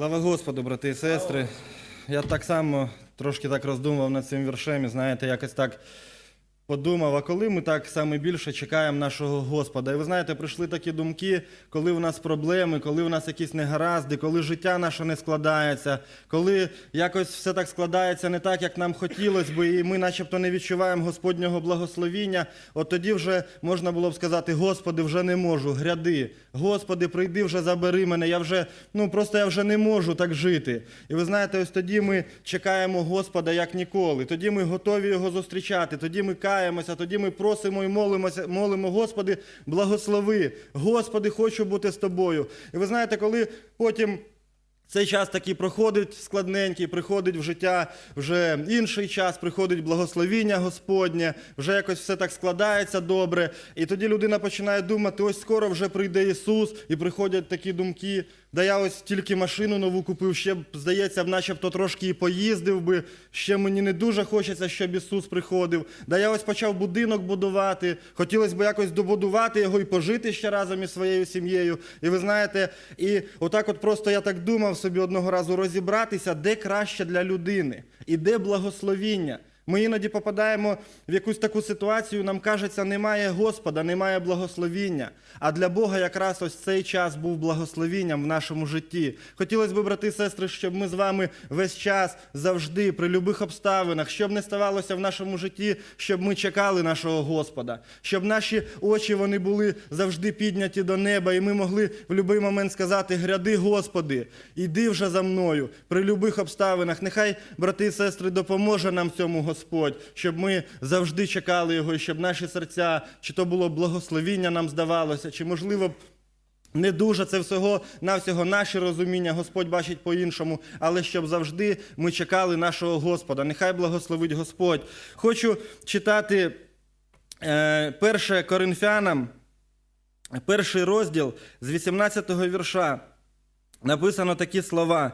Слава Господу, брати і сестри. Я так само трошки так роздумував над цим віршем, і знаєте, якось так подумав, а коли ми так саме більше чекаємо нашого Господа. І ви знаєте, прийшли такі думки, коли у нас проблеми, коли у нас якісь негаразди, коли життя наше не складається, коли якось все так складається не так, як нам хотілося би, і ми начебто не відчуваємо Господнього благословіння, от тоді вже можна було б сказати, Господи, вже не можу, гряди. Господи, прийди вже забери мене. Я вже, ну просто я вже не можу так жити. І ви знаєте, ось тоді ми чекаємо Господа як ніколи. Тоді ми готові його зустрічати. Тоді ми каємося, тоді ми просимо і молимося, молимо, Господи, благослови. Господи, хочу бути з тобою. І ви знаєте, коли потім. Цей час такий проходить складненький, приходить в життя вже інший час, приходить благословіння Господнє, вже якось все так складається добре. І тоді людина починає думати: ось скоро вже прийде Ісус, і приходять такі думки. Да я ось тільки машину нову купив, ще б, здається, начебто трошки і поїздив би. Ще мені не дуже хочеться, щоб Ісус приходив. Да я ось почав будинок будувати. Хотілося б якось добудувати його і пожити ще разом із своєю сім'єю. І ви знаєте, і отак, от просто я так думав собі одного разу розібратися, де краще для людини і де благословіння. Ми іноді попадаємо в якусь таку ситуацію, нам кажеться, немає Господа, немає благословіння. А для Бога якраз ось цей час був благословінням в нашому житті. Хотілося б, брати і сестри, щоб ми з вами весь час, завжди, при будь-яких обставинах, щоб не ставалося в нашому житті, щоб ми чекали нашого Господа, щоб наші очі вони були завжди підняті до неба, і ми могли в будь-який момент сказати: Гряди, Господи, іди вже за мною при будь-яких обставинах. Нехай, брати і сестри, допоможе нам цьому Господь, щоб ми завжди чекали Його, і щоб наші серця, чи то було благословіння нам здавалося, чи можливо. Не дуже це всього навсього наші розуміння, Господь бачить по-іншому, але щоб завжди ми чекали нашого Господа. Нехай благословить Господь. Хочу читати е, перше Коринфянам, перший розділ з 18-го вірша. Написано такі слова.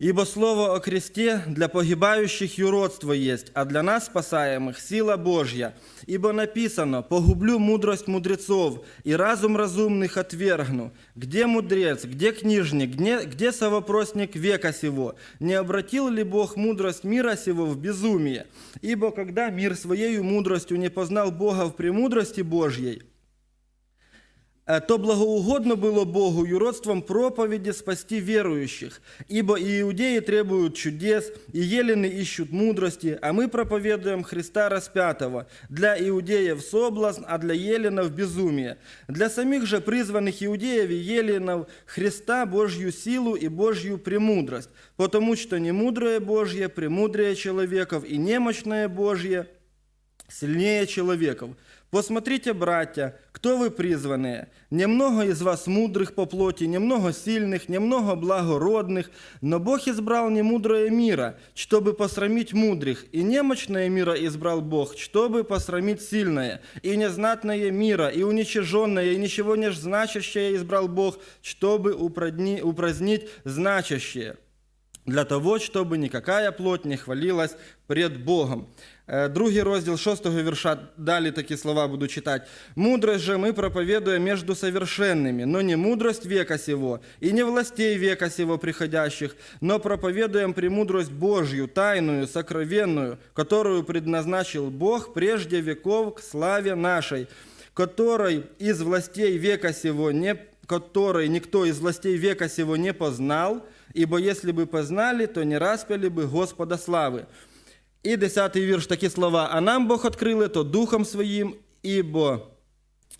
«Ибо слово о кресте для погибающих юродство есть, а для нас, спасаемых, сила Божья. Ибо написано, погублю мудрость мудрецов, и разум разумных отвергну. Где мудрец, где книжник, где, где совопросник века сего? Не обратил ли Бог мудрость мира сего в безумие? Ибо когда мир своею мудростью не познал Бога в премудрости Божьей, то благоугодно было Богу юродством проповеди спасти верующих, ибо и иудеи требуют чудес, и елены ищут мудрости, а мы проповедуем Христа распятого, для иудеев соблазн, а для еленов безумие. Для самих же призванных иудеев и еленов Христа Божью силу и Божью премудрость, потому что немудрое Божье премудрее человеков, и немощное Божье сильнее человеков. Посмотрите, братья, кто вы призванные. Немного из вас мудрых по плоти, немного сильных, немного благородных, но Бог избрал немудрое мира, чтобы посрамить мудрых, и немощное мира избрал Бог, чтобы посрамить сильное, и незнатное мира, и уничиженное, и ничего не значащее избрал Бог, чтобы упраздни- упразднить значащее для того, щоб никакая плоть не хвалилась пред Богом. Е, Другий розділ шостого вірша, далі такі слова буду читати. «Мудрость же мы проповедуем между совершенными, но не мудрость века сего, и не властей века сего приходящих, но проповедуем премудрость Божью, тайную, сокровенную, которую предназначил Бог прежде веков к славе нашей, которой из властей века сего не которой никто из властей века сего не познал, ибо если бы познали, то не распяли бы Господа славы. І десятий вірш такі слова. А нам Бог открыли то Духом Своїм, ибо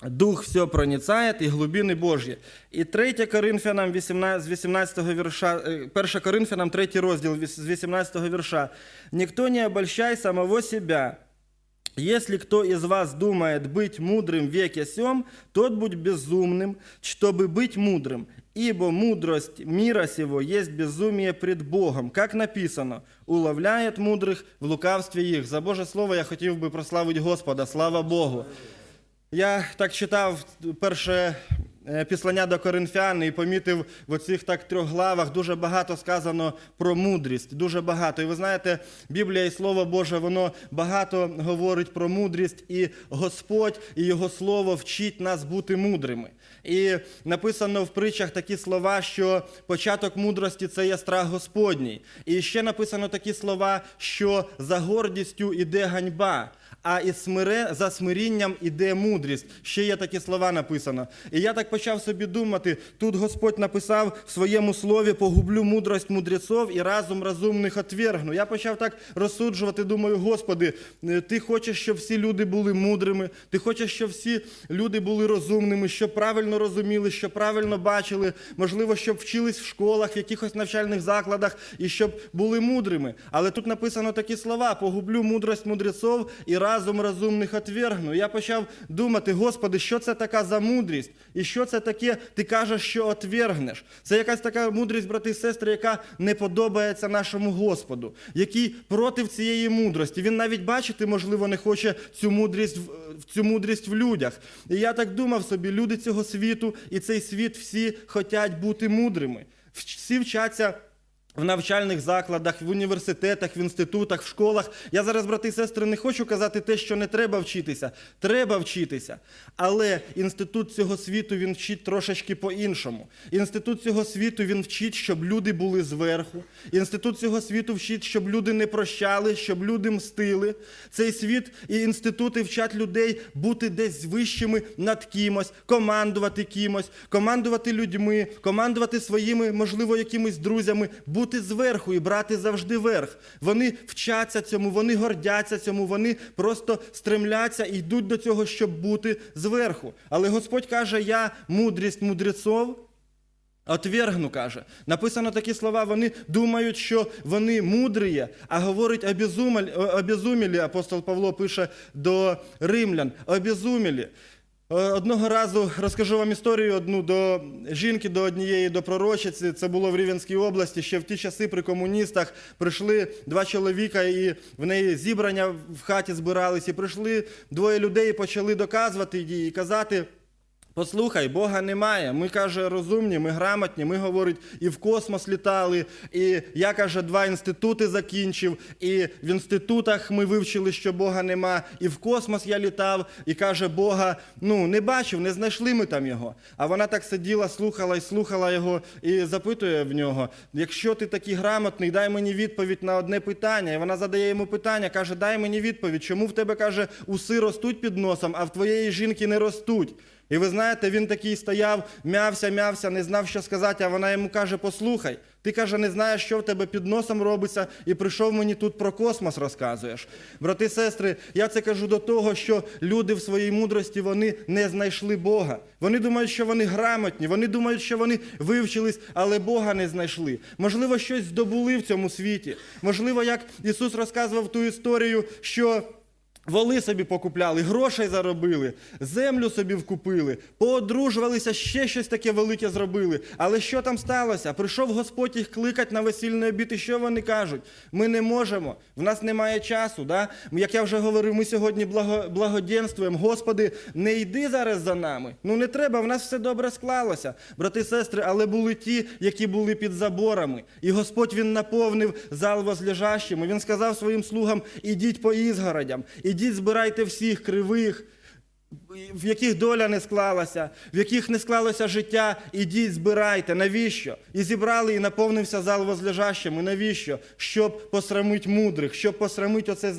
Дух все проницает і глубини Божі. І 3 Коринфянам 18, з 18 вірша, 1 Коринфянам 3 розділ з 18 вірша. «Никто не обольщай самого себя, если кто из вас думает быть мудрым в веке сем, тот будь безумным, чтобы быть мудрым. Ибо мудрость мира сего есть безумие пред Богом, как написано, уловляет мудрых в лукавстве їх. За Боже Слово я хотів би прославити Господа, слава Богу. Я так читав перше післання до Коринфян і помітив в оцих так трьох главах дуже багато сказано про мудрість. Дуже багато. І ви знаєте, Біблія і Слово Боже, воно багато говорить про мудрість, і Господь і Його Слово вчить нас бути мудрими. І написано в притчах такі слова, що початок мудрості це є страх Господній. І ще написано такі слова, що за гордістю іде ганьба. А із смире, за смирінням іде мудрість. Ще є такі слова написано. І я так почав собі думати: тут Господь написав в своєму слові: погублю мудрость мудрецов і разум розумних отвергну. Я почав так розсуджувати, думаю, Господи, е, ти хочеш, щоб всі люди були мудрими, ти хочеш, щоб всі люди були розумними, щоб правильно розуміли, щоб правильно бачили, можливо, щоб вчились в школах, в якихось навчальних закладах і щоб були мудрими. Але тут написано такі слова: погублю мудрость мудрецов і разум розумних отвергну. Я почав думати, Господи, що це така за мудрість? І що це таке, ти кажеш, що отвергнеш? Це якась така мудрість, брати і сестри, яка не подобається нашому Господу, який проти цієї мудрості. Він навіть бачити, можливо, не хоче цю мудрість цю мудрість в людях. І я так думав собі, люди цього світу і цей світ всі хочуть бути мудрими. Всі вчаться в навчальних закладах, в університетах, в інститутах, в школах. Я зараз, брати і сестри, не хочу казати те, що не треба вчитися. Треба вчитися. Але інститут цього світу він вчить трошечки по-іншому. Інститут цього світу він вчить, щоб люди були зверху. Інститут цього світу вчить, щоб люди не прощали, щоб люди мстили. Цей світ і інститути вчать людей бути десь вищими над кимось, командувати кимось, командувати людьми, командувати своїми, можливо, якимись друзями, бути зверху і брати завжди верх. Вони вчаться цьому, вони гордяться цьому, вони просто стремляться і йдуть до цього, щоб бути зверху. Але Господь каже: Я мудрість мудрецов. Отвергну, каже. Написано такі слова, вони думають, що вони мудрі, а говорить обезумілі, апостол Павло пише до римлян, обезумілі. Е, Одного разу розкажу вам історію одну до жінки, до однієї, до пророчиці. Це було в Рівенській області. Ще в ті часи при комуністах прийшли два чоловіка, і в неї зібрання в хаті збирались. І прийшли двоє людей і почали доказувати їй і казати. Послухай, Бога немає. Ми каже, розумні, ми грамотні. Ми говорить, і в космос літали. І я каже, два інститути закінчив. І в інститутах ми вивчили, що Бога нема. І в космос я літав. І каже, Бога ну не бачив, не знайшли ми там його. А вона так сиділа, слухала і слухала його, і запитує в нього: якщо ти такий грамотний, дай мені відповідь на одне питання. І вона задає йому питання, каже: Дай мені відповідь, чому в тебе каже уси ростуть під носом, а в твоєї жінки не ростуть. І ви знаєте, він такий стояв, м'явся, м'явся, не знав, що сказати, а вона йому каже: Послухай, ти каже, не знаєш, що в тебе під носом робиться, і прийшов мені тут про космос розказуєш. Брати, сестри, я це кажу до того, що люди в своїй мудрості вони не знайшли Бога. Вони думають, що вони грамотні, вони думають, що вони вивчились, але Бога не знайшли. Можливо, щось здобули в цьому світі. Можливо, як Ісус розказував ту історію, що. Воли собі покупляли, грошей заробили, землю собі вкупили, поодружувалися, ще щось таке велике зробили. Але що там сталося? Прийшов Господь їх кликать на весільний обід, і що вони кажуть? Ми не можемо, в нас немає часу. Да? Як я вже говорив, ми сьогодні благо, благоденствуємо. Господи, не йди зараз за нами. Ну не треба, в нас все добре склалося. Брати, сестри, але були ті, які були під заборами. І Господь він наповнив зал возлежащими. Він сказав своїм слугам: ідіть по ізгородям. Збирайте всіх кривих, в яких доля не склалася, в яких не склалося життя, ідіть, збирайте. Навіщо? І зібрали, і наповнився зал возлежащими. Навіщо? Щоб посрамить мудрих, щоб посрамить оце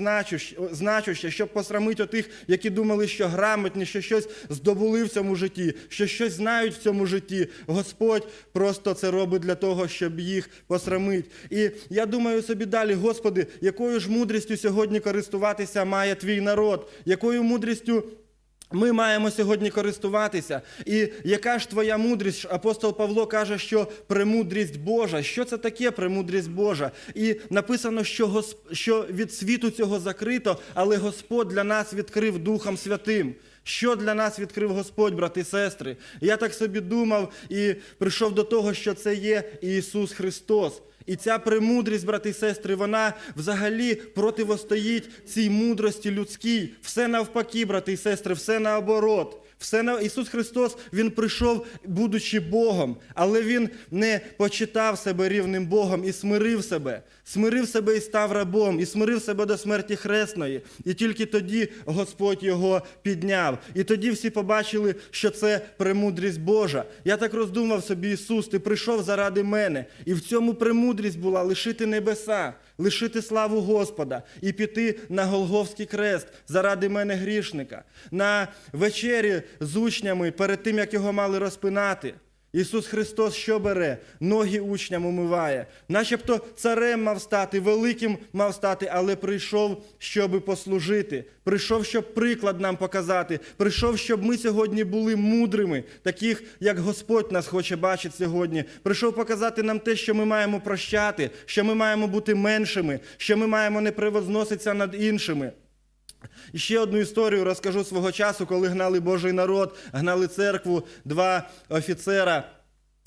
значуще, щоб посрамить отих, які думали, що грамотні, що щось здобули в цьому житті, що щось знають в цьому житті. Господь просто це робить для того, щоб їх посрамить. І я думаю собі далі, Господи, якою ж мудрістю сьогодні користуватися має твій народ, якою мудрістю. Ми маємо сьогодні користуватися. І яка ж твоя мудрість? Апостол Павло каже, що премудрість Божа. Що це таке премудрість Божа? І написано, що, Гос... що від світу цього закрито, але Господь для нас відкрив Духом Святим. Що для нас відкрив Господь, брати і сестри? Я так собі думав і прийшов до того, що це є Ісус Христос. І ця премудрість, брати і сестри, вона взагалі противостоїть цій мудрості людській. Все навпаки, брати і сестри, все наоборот. Все на Ісус Христос Він прийшов, будучи Богом, але Він не почитав себе рівним Богом і смирив себе, смирив себе і став рабом, і смирив себе до смерті хресної. І тільки тоді Господь його підняв. І тоді всі побачили, що це премудрість Божа. Я так роздумав собі, Ісус, ти прийшов заради мене, і в цьому премудрість була лишити небеса, лишити славу Господа і піти на Голговський крест заради мене грішника. На вечері з учнями перед тим, як його мали розпинати. Ісус Христос що бере? Ноги учням умиває. Начебто царем мав стати, великим мав стати, але прийшов, щоби послужити. Прийшов, щоб приклад нам показати. Прийшов, щоб ми сьогодні були мудрими, таких, як Господь нас хоче бачити сьогодні. Прийшов показати нам те, що ми маємо прощати, що ми маємо бути меншими, що ми маємо не превозноситися над іншими. Ще одну історію розкажу свого часу, коли гнали Божий народ, гнали церкву, два офіцера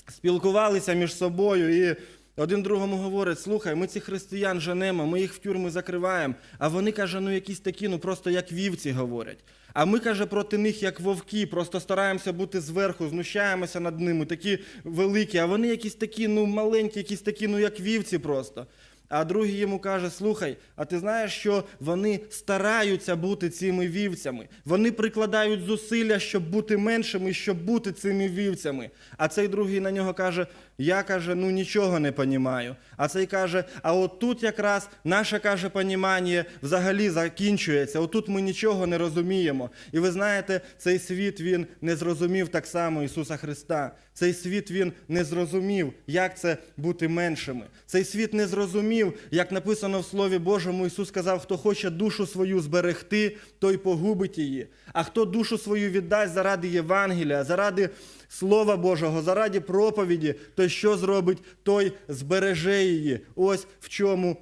спілкувалися між собою і один другому говорить: слухай, ми цих християн женемо, ми їх в тюрми закриваємо. А вони каже, ну якісь такі, ну просто як вівці говорять. А ми, каже, проти них як вовки, просто стараємося бути зверху, знущаємося над ними, такі великі, а вони якісь такі, ну маленькі, якісь такі, ну як вівці просто. А другий йому каже: слухай, а ти знаєш, що вони стараються бути цими вівцями. Вони прикладають зусилля, щоб бути меншими, щоб бути цими вівцями. А цей другий на нього каже: Я каже, ну нічого не понімаю. А цей каже: А от тут якраз наше каже понімання взагалі закінчується. Отут ми нічого не розуміємо. І ви знаєте, цей світ він не зрозумів так само Ісуса Христа. Цей світ він не зрозумів, як це бути меншими. Цей світ не зрозумів, як написано в Слові Божому. Ісус сказав, хто хоче душу свою зберегти, той погубить її. А хто душу свою віддасть заради Євангелія, заради Слова Божого, заради проповіді, то що зробить, той збереже її. Ось в чому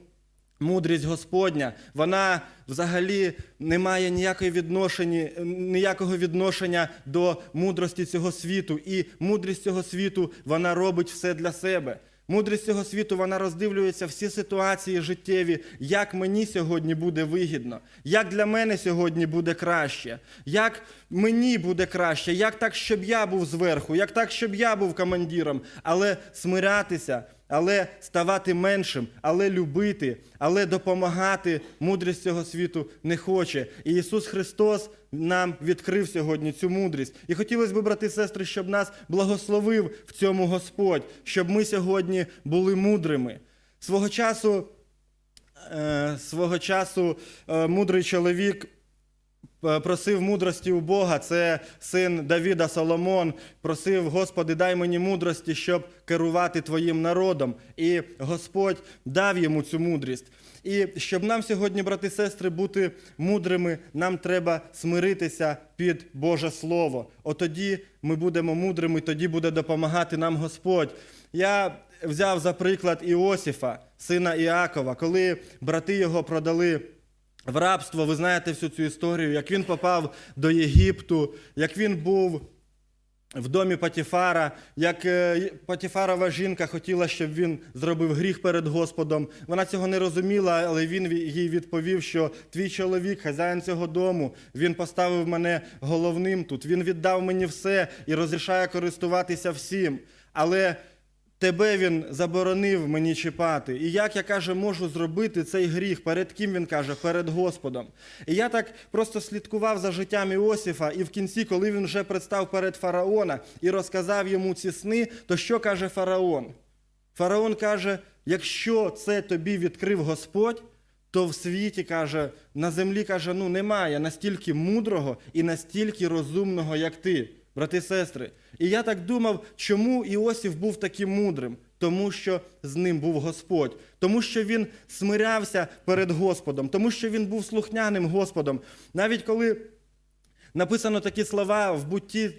Мудрість Господня, вона взагалі не має ніякої відношення, ніякого відношення до мудрості цього світу. І мудрість цього світу вона робить все для себе. Мудрість цього світу вона роздивлюється всі ситуації життєві, як мені сьогодні буде вигідно, як для мене сьогодні буде краще, як мені буде краще, як так, щоб я був зверху, як так, щоб я був командиром, але смирятися але ставати меншим, але любити, але допомагати мудрість цього світу не хоче. І Ісус Христос нам відкрив сьогодні цю мудрість. І хотілося б, брати і сестри, щоб нас благословив в цьому Господь, щоб ми сьогодні були мудрими. Свого часу, е, свого часу е, мудрий чоловік. Е, Просив мудрості у Бога, це син Давіда Соломон. Просив, Господи, дай мені мудрості, щоб керувати Твоїм народом. І Господь дав йому цю мудрість. І щоб нам сьогодні, брати і сестри, бути мудрими, нам треба смиритися під Боже Слово. Отоді ми будемо мудрими, тоді буде допомагати нам Господь. Я взяв за приклад Іосифа, сина Іакова, коли брати його продали. В рабство, ви знаєте всю цю історію, як він попав до Єгипту, як він був в домі Патіфара, як е, Патіфарова жінка хотіла, щоб він зробив гріх перед Господом. Вона цього не розуміла, але він їй відповів, що твій чоловік, хазяїн цього дому, він поставив мене головним тут, він віддав мені все і розрішає користуватися всім. Але Тебе він заборонив мені чіпати. І як я каже, можу зробити цей гріх? Перед ким він каже? Перед Господом. І я так просто слідкував за життям Іосифа, і в кінці, коли він вже представ перед фараона і розказав йому ці сни, то що каже фараон? Фараон каже: якщо це тобі відкрив Господь, то в світі каже, на землі каже, ну немає настільки мудрого і настільки розумного, як ти, брати і сестри. І я так думав, чому Іосиф був таким мудрим? Тому що з ним був Господь, тому що він смирявся перед Господом, тому що він був слухняним Господом. Навіть коли Написано такі слова в бутті,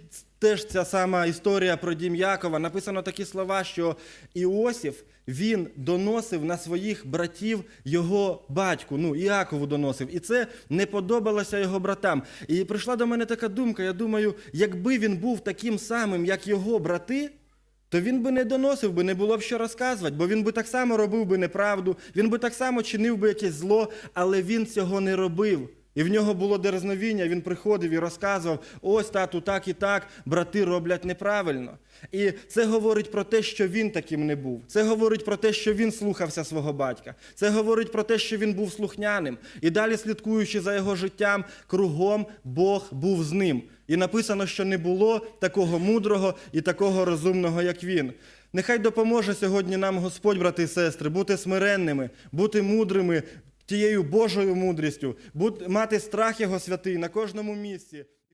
теж ця сама історія про дім Якова. Написано такі слова, що Іосиф він доносив на своїх братів його батьку, ну Іакову доносив. І це не подобалося його братам. І прийшла до мене така думка. Я думаю, якби він був таким самим, як його брати. То він би не доносив би, не було б що розказувати, бо він би так само робив би неправду, він би так само чинив би якесь зло, але він цього не робив. І в нього було дерзновіння, він приходив і розказував: ось тату, так і так, брати роблять неправильно. І це говорить про те, що він таким не був. Це говорить про те, що він слухався свого батька. Це говорить про те, що він був слухняним. І далі, слідкуючи за його життям, кругом Бог був з ним. І написано, що не було такого мудрого і такого розумного, як він. Нехай допоможе сьогодні нам Господь, брати і сестри, бути смиренними, бути мудрими, тією Божою мудрістю, мати страх Його святий на кожному місці.